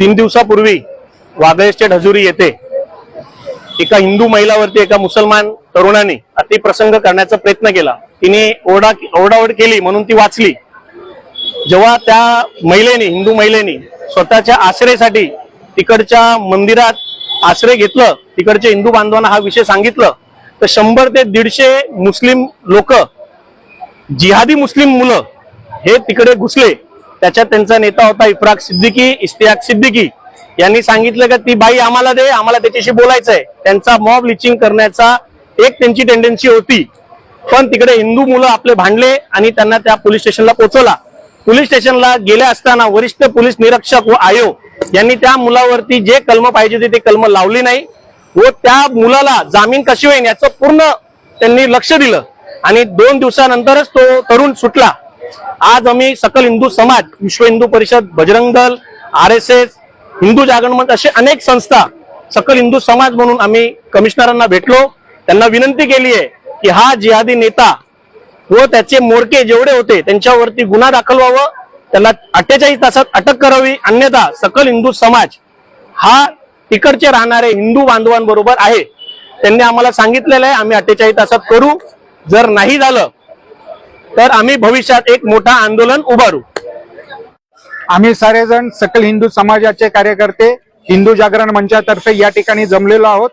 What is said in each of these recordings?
तीन दिवसापूर्वी वागळे ढजुरी येते येथे एका हिंदू महिलावरती एका मुसलमान तरुणाने अतिप्रसंग करण्याचा प्रयत्न केला. तिने ओरडा ओरडाओरड केली म्हणून ती वाचली. जेव्हा त्या महिलेने हिंदू महिलेने स्वतःच्या आश्रयासाठी तिकडच्या मंदिरात आश्रय घेतलं तिकडच्या हिंदू बांधवांना हा विषय सांगितलं तर शंभर ते दीडशे मुस्लिम लोक जिहादी मुस्लिम मुलं हे तिकडे घुसले. त्याच्यात त्यांचा नेता होता इफ्राक सिद्दीकी इश्तियाक सिद्दीकी. यांनी सांगितलं का ती बाई आम्हाला दे आम्हाला त्याच्याशी बोलायचंय. त्यांचा मॉब लिचिंग करण्याचा एक त्यांची टेंडन्सी होती. पण तिकडे हिंदू मुलं आपले भांडले आणि त्यांना त्या पोलीस स्टेशनला पोहोचवला पोलीस स्टेशनला गेले असताना वरिष्ठ पोलीस निरीक्षक व आयोग यांनी त्या मुलावरती जे कलम पाहिजे होते ते कलम लावली नाही. व त्या मुलाला जामीन कशी होईल याचं पूर्ण त्यांनी लक्ष दिलं. आणि दोन दिवसानंतरच तो तरुण सुटला. आज आम्ही सकल हिंदू समाज विश्व Hindu Parishad Bajrang Dal R S S Hindu जागरण मंच असे अनेक संस्था सकल हिंदू समाज म्हणून आम्ही कमिशनरांना भेटलो. त्यांना विनंती केली आहे की हा जिहादी नेता व त्याचे मोडके जेवढे होते त्यांच्यावरती गुन्हा दाखल व्हावं. त्याला अठ्ठेचाळीस तासात अटक करावी. अन्यथा सकल हिंदू समाज हा तिकडचे राहणारे हिंदू बांधवांबरोबर आहे. त्यांनी आम्हाला सांगितलेलं आहे आम्ही अठ्ठेचाळीस तासात करू. जर नाही झालं तर आम्ही भविष्यात एक मोठा आंदोलन उभारू. आम्ही सारेजण सकल हिंदू समाजाचे कार्यकर्ते हिंदू जागरण मंचातर्फे या ठिकाणी जमलेलो आहोत.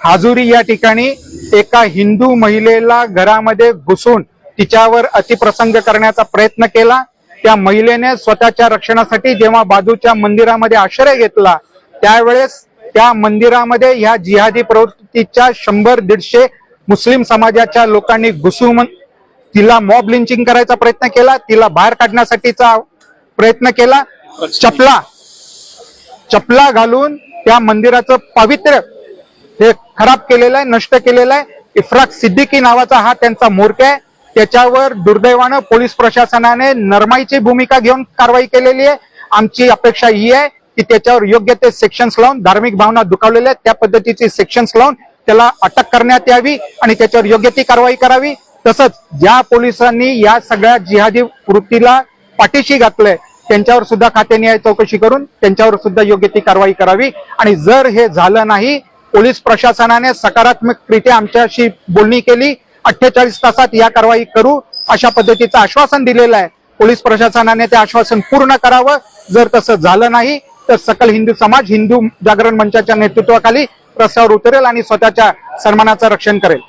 हाजुरी या ठिकाणी एका हिंदू महिलेला घरामध्ये घुसून तिच्यावर अतिप्रसंग करण्याचा प्रयत्न केला. त्या महिलेने स्वतःच्या रक्षणासाठी जेव्हा बाजूच्या मंदिरामध्ये आश्रय घेतला त्यावेळेस त्या मंदिरामध्ये ह्या जिहादी प्रवृत्तीच्या शंभर दीडशे मुस्लिम समाजाच्या लोकांनी घुसून तिला मॉब लिंचिंग करायचा प्रयत्न केला तिला बाहेर काढण्यासाठीचा प्रयत्न केला. चपला चपला घालून त्या मंदिराचं पावित्र्य हे खराब केलेलं आहे नष्ट केलेलं आहे. इफ्राक सिद्दीकी नावाचा हा त्यांचा मोर्चा आहे. त्याच्यावर दुर्दैवानं पोलीस प्रशासनाने नरमाईची भूमिका घेऊन कारवाई केलेली आहे. आमची अपेक्षा ही आहे की त्याच्यावर योग्य ते सेक्शन्स लावून धार्मिक भावना दुखावलेल्या आहेत त्या पद्धतीची सेक्शन्स लावून त्याला अटक करण्यात यावी आणि त्याच्यावर योग्य ती कारवाई करावी. तसंच ज्या पोलिसांनी या सगळ्या जिहादी वृत्तीला पाठीशी घातलंय त्यांच्यावर सुद्धा खात्याने चौकशी करून त्यांच्यावर सुद्धा योग्य ती कारवाई करावी. आणि जर हे झालं नाही पोलीस प्रशासनाने सकारात्मकरित्या आमच्याशी बोलणी केली अठ्ठेचाळीस तासात या कारवाई करू अशा पद्धतीचं आश्वासन दिलेलं आहे. पोलीस प्रशासनाने ते आश्वासन पूर्ण करावं. जर तसं झालं नाही तर सकल हिंदू समाज हिंदू जागरण मंचाच्या नेतृत्वाखाली रस्त्यावर उतरेल आणि स्वतःच्या सन्मानाचं रक्षण करेल.